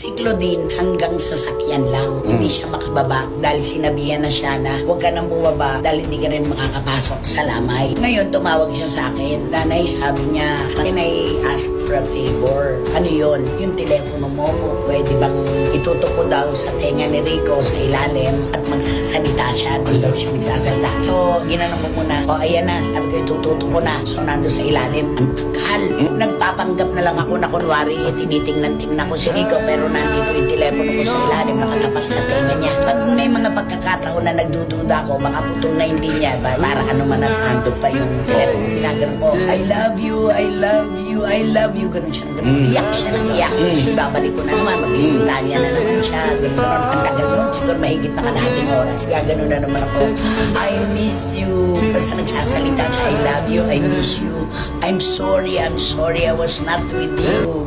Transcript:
Si Claudine hanggang sasakyan lang. Hindi siya makababa dahil sinabihan na siya na huwag ka nang bumaba dahil hindi ka rin makakapasok sa lamay. Ngayon, tumawag siya sa akin. Nanay, sabi niya, can I ask for a favor? Ano yon? Yung telepono mo, pwede bang itutok ko daw sa tenga ni Rico sa ilalim at magsasalita siya. Doon daw siya magsasalita. So, ginanong ko muna. O, ayan na. Sabi ko, itututok ko na. So, nando sa ilalim. Ang tagal. Nagpapanggap na lang ako na kunwari, tinitingnan-tingnan ko si Rico pero nandito yung telepono ko sa ilalim nakatapat sa tenga niya. Pag may mga pagkakataon na nagdududa ko, baka putol na hindi niya. Ba, para ano man at ando pa yung telepono. Ginagano ko, I love you, I love you, I love you. Ganun siya. Ganun. Iyak siya ng iyak. Babalik ko na naman, maglilita niya na naman siya. Ganun. Ang tagal nun, siguro mahigit na kalahating oras. Gagano na naman ako. I miss you. Basta nagsasalita siya, you, I miss you. I'm sorry, I'm sorry, I was not with you.